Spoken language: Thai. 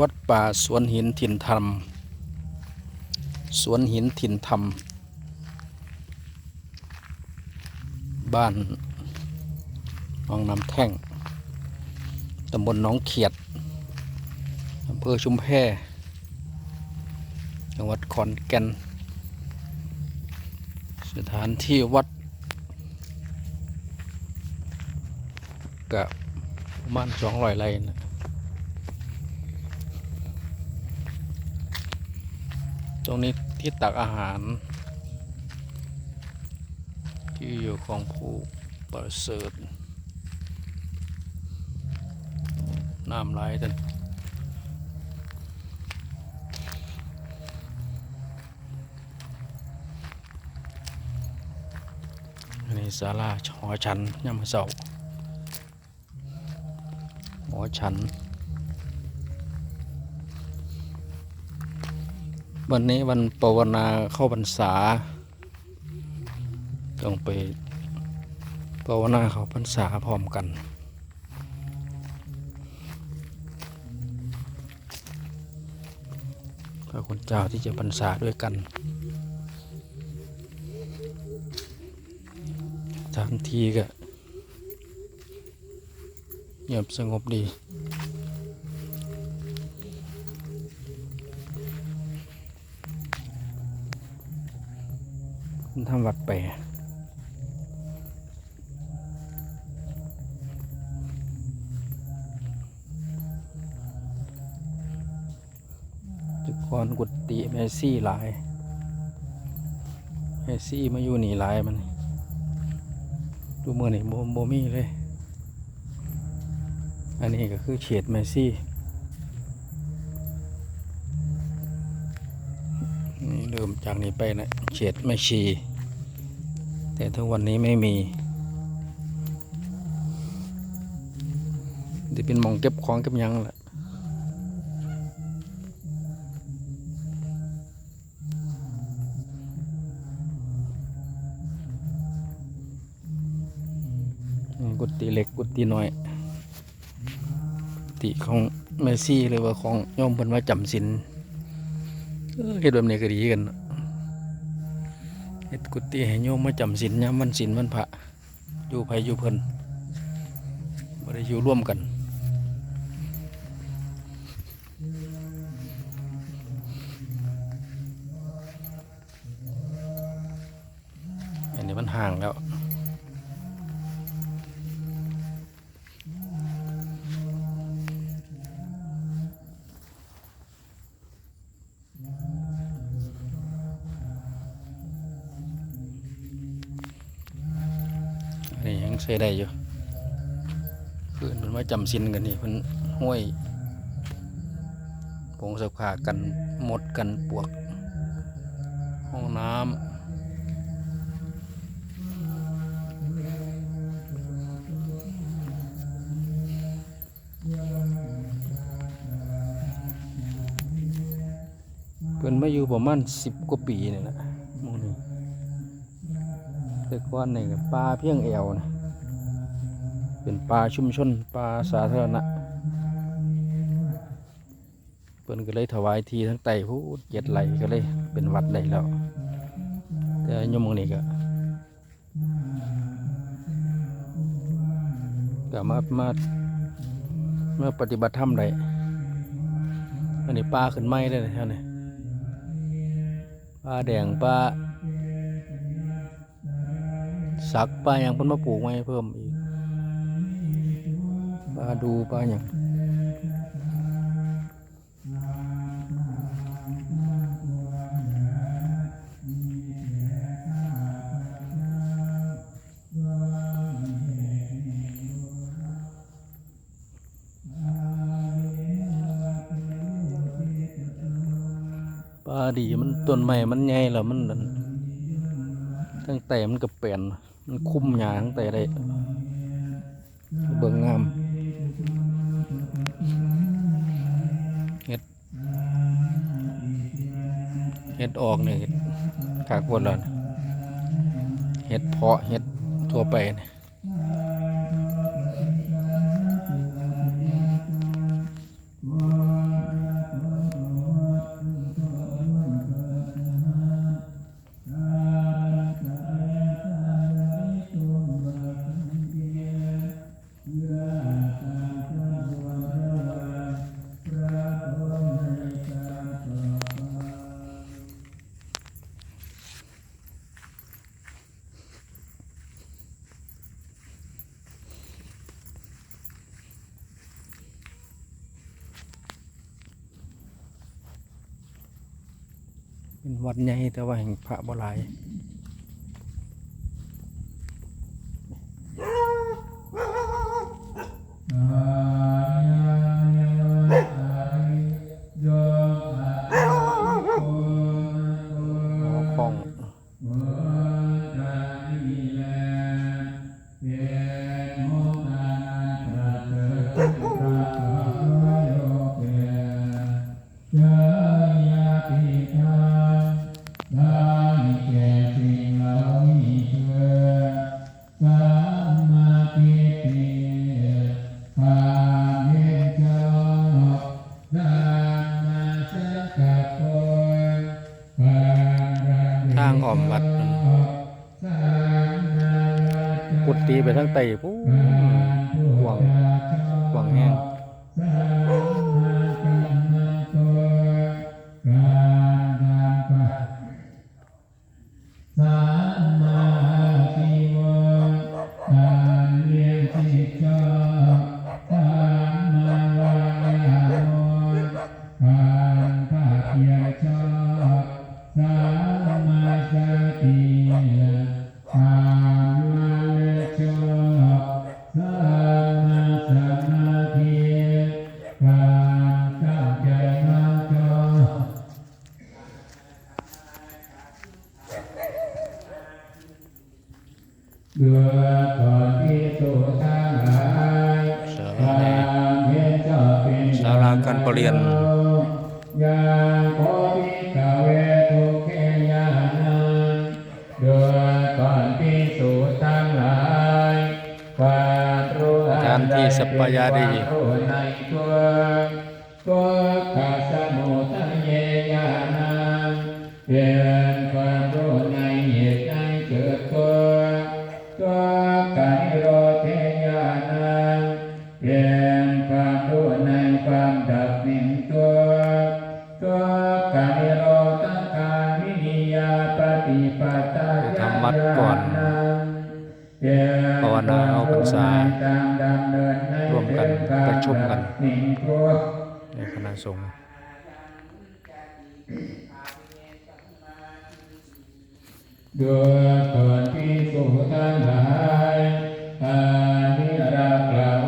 วัดป่าสวนหินถิ่นธรรม สวนหินถิ่นธรรม บ้านหนองน้ำแท่ง ตำบลหนองเขียด อำเภอชุมแพ จังหวัดขอนแก่น สถานที่วัดกับประมาณสองร้อยไร่นะ ตรงนี้ที่ตักอาหาร ที่อยู่ของผู้ประเสริฐน้ำไหลท่านอันนี้ศาลาหอฉันยามเสาหอฉัน วันนี้วันปวนาเข้าพรรษา ต้องไปภาวนาเข้าพรรษาพร้อมกัน พระคุณเจ้าที่จะพรรษาด้วยกันสถานที่ก็เงียบสงบดี ทำวัดไปรจุกรกุฏิแมซี่หลายแมซี่มาอยู่หนีหลายมัน ดูเมือนี่โมโมมี่เลย อันนี้ก็คือเฉดแมซี่ เริ่มจากนี้ไปนะเฉดแมชี แต่ทุกวันนี้ไม่มีจะเป็นมองเก็บของเก็บยังแหละกุฏิเล็กกุฏิน้อยกุฏิของเมซี่หรือว่าของโยมเพิ่นว่าจำศีล เฮ็ดแบบนี้ก็ดีกันเนาะเฮ็ดกุฏิให้โยมมาจำศีลยามวันศีลวันพระอยู่ไผอยู่เพิ่นบ่ได้อยู่ร่วมกันอันนี้มันห่างแล้ว ยังใช้ได้อยู่คือมันว่าจำสินกันนี่มันห้วยผงสักผ้ากันหมดกันปวก ห้องน้ำเพิ่นมาอยู่ประมาณสิบกว่าปีนี่แหละหมู่นี้แต่ก่อนนี่ปลาเพียงแอวนะ เป็นปลาชุมชนปลาสาธารณะเพิ่นก็เลยถวายทีทั้งไต่ผู้เจ็ดไหลก็เลยเป็นวัดได้แล้ว แต่ยมมองนี่ก็ก็มามามาปฏิบัติธรรมได้อันนี้ปลาขึ้นไม้ได้เลยท่านนี่ปลาแดงปลาสักปลาอย่างเพิ่นมาปลูกไว้เพิ่มอีก ดูปลาอย่างปลาดีมันต้นไม้มันใหญ่แล้วมันนั่นตั้งแต่มันก็เปลี่ยนมันคุ้มหยาตั้งแต่ได้เบิ่งงาม เฮ็ดออกเนี่ยเฮ็ดขากวนแล้วนเฮ็ดเพาะเฮ็ดทั่วไปเนี่ย เป็นวัดใหญ่แต่ว่าแห่งพระบ่หลายหมอของท อ้อมวัดนั่นกุฏิไปทางใต้ปู้กว้างกว้างแห้งศ เรียนยาโควิกาเวทุเกยานังเดือก่อนพิสูจน์ทั้งหลายความรู้สถานที่สัปปายาดีตัวตัวขาสมุทเยยานังเความดับนิ่งตัวตัวกายโรตังกามินิยาปฏิปตาทำวัดก่อนภาวนาเอาพรรษาร่วมกันประชุมกันในคณะสงฆ์ด้วยก่อนที่สุขทั้งหลายอานิรักษ์